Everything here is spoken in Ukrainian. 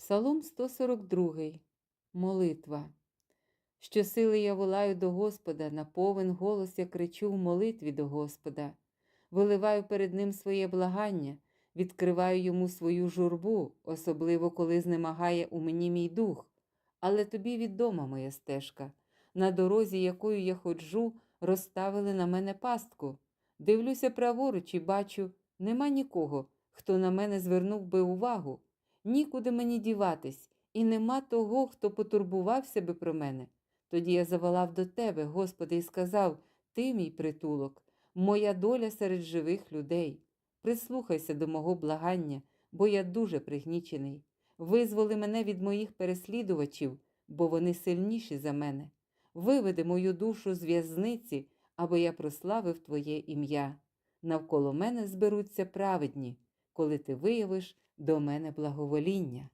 Псалом 142. Молитва. Щосили я волаю до Господа, на повен голос я кричу в молитві до Господа, виливаю перед Ним своє благання, відкриваю йому свою журбу, особливо коли знемагає у мені мій дух. Але тобі відома моя стежка. На дорозі, якою я ходжу, розставили на мене пастку. Дивлюся праворуч і бачу, нема нікого, хто на мене звернув би увагу. Нікуди мені діватись, і нема того, хто потурбувався би про мене. Тоді я заволав до тебе, Господи, і сказав: Ти мій притулок, моя доля серед живих людей. Прислухайся до мого благання, бо я дуже пригнічений. Визволи мене від моїх переслідувачів, бо вони сильніші за мене. Виведи мою душу з в'язниці, аби я прославив Твоє ім'я. Навколо мене зберуться праведні, коли ти виявиш до мене благовоління.